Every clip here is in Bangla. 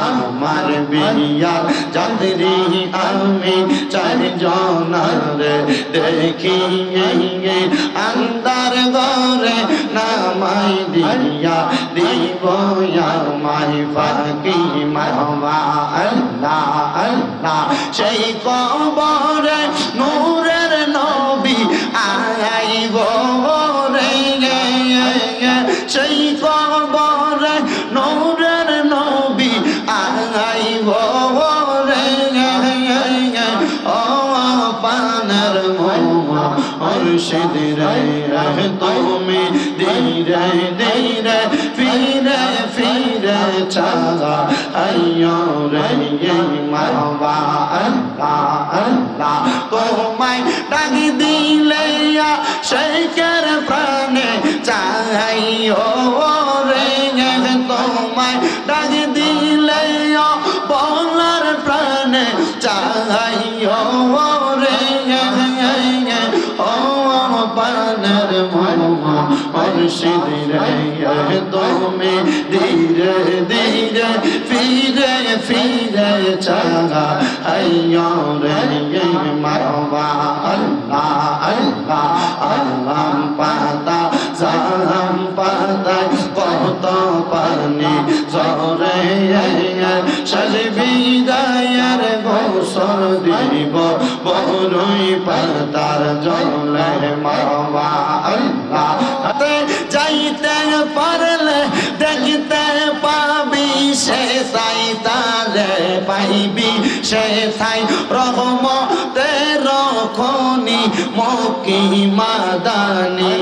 আমার বিয়ার যাত্রী আমি চারজনার দেখি আন্দার ঘরে নামাই দিয়া দিব মাই ফাঁকি মারবা আল্লাহ আল্লাহ, সেই কবরে মোমা মুর্শিদ রে তুমি ধীরে ধীরে ফিরে ফিরে চালা আইয়ো রে মারবা আল্লাহ আল্লাহ তোমায় ডাকি দিলে শেখের প্রাণে চাইও রে তোমায় ডাকি দিলে বলার প্রাণে চাইও রে ও পানের মনোমা মুর্শিদ রে তুমি ধীরে ধীরে ফিরে ফিরে চালা আইয়ো রে মারবা। আল্লাহ আল্লাহ আল্লাহ পাতা সালাম পাতায় কত পানি জরে সাজবি। গোসল দিব পাতার জলে মারবা আল্লাহ। যাইতে পারলে, দেখতে পাবি, সে সাই তালে পাইবি, সে সাই রহম তের খনি, মকি মাদানি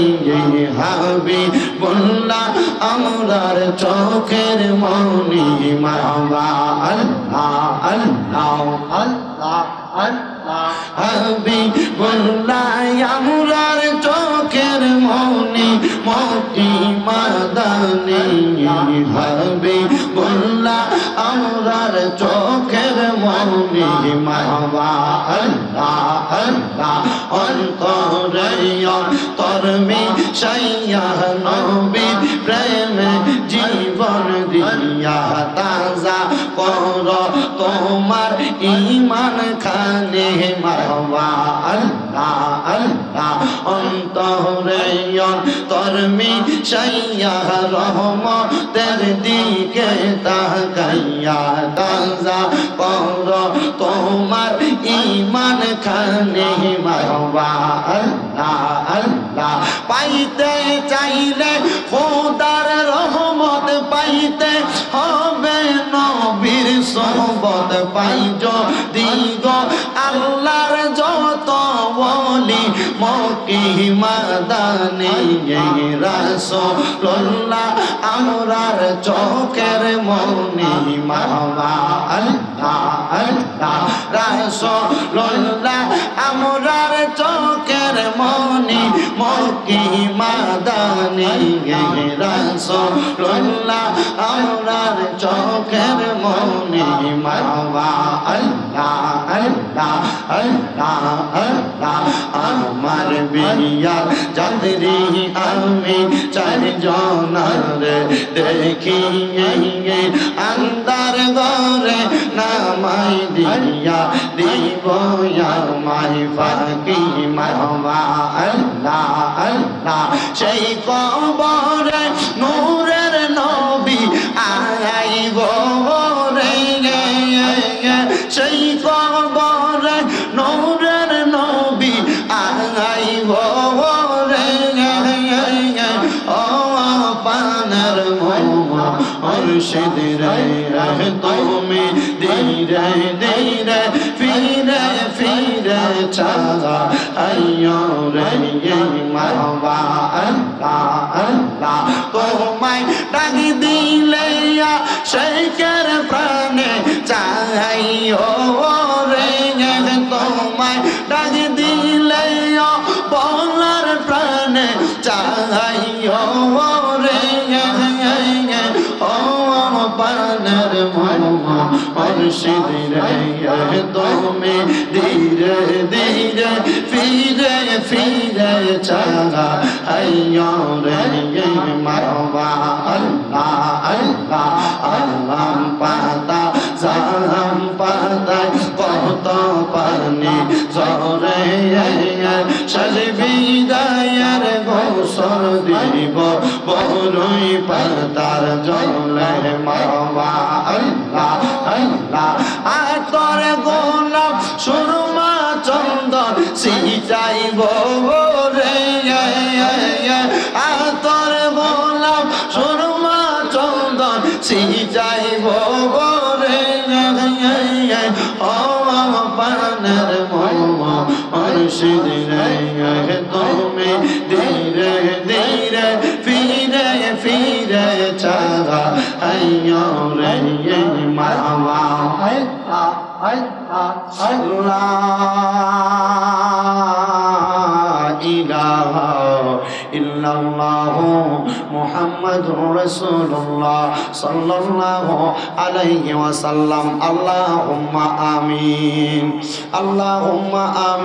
হাবি বন্যা আমরার চোখের মনি মামা আল্লাহ আল্লাহ আল্লাহ আল্লাহ। হাবি বন্যা আমরার চোখের মৌনি মকি মাদানি। হবি বন্যা আমরার চোখের মনি মাবা আল্লাহ আল্লাহ অন্তরে তরমি সাইয়া নবী প্রেমে জীবন দিয়া তাজা কর তোমার ইমান খানে মারবা আল্লাহ আল্লাহ তরমি সাইয়া রহমতের দিকে তাকাইয়া তাজা কর তোমার ইমান খানে মারবা আল্লাহ আল্লাহ। পাইতে চাইলে খোদার রহমত পাইতে হবে, নবীর সোহবত পাইজ দিগ বলি মকি মাদানে রাসূলুল্লাহ, আমরার চোখের মনি মারবা আল্লাহ আল্লাহ রাসূলুল্লাহ, আমরার চোখের মনি মকি মাদানে রাসূলুল্লাহ, আমরার চোখের মনি আল্লাহ আল্লাহ আমার বিয়ার যাত্রী আমি চারজনার দেখি আন্দার ঘরে নামাই দিয়া দিব মাই ফাঁকি মারবা আল্লাহ আল্লাহ সেই কবরে পানার মোমা মুর্শিদ রে তুমি ধীরে ধীরে, ফিরে ফিরে চালা আইয়ো রে মারবা আল্লাহ আল্লাহ। তোমায় ডাকি দিলে শেখের প্রাণে চাইও রে তোমায় ডাকি দিলে বলার প্রাণে চাইও রে ও মনোমা মুর্শিদ রে তুমি ধীরে ধীরে, ফিরে ফিরে চালা আইয়ো রে মারবা আল্লাহ। অবসর দিব বরুই পাতার জলে মামা আল্লাহ আল্লাহ, আতর গোলাপ, সুরমা চন্দন সিটাইব রে। আতর গোলাপ, সুরমা চন্দন সিটাইব রে। অ পানের মম অনুষিদিন চারা আইয়ো রে মামা ইলাহা ইল্লাল্লাহু মুহাম্মাদুর রাসূলুল্লাহ সাল্লাল্লাহু আলাইহি ওয়াসাল্লাম আল্লাহুম্মা আমিন আল্লাহুম্মা আমিন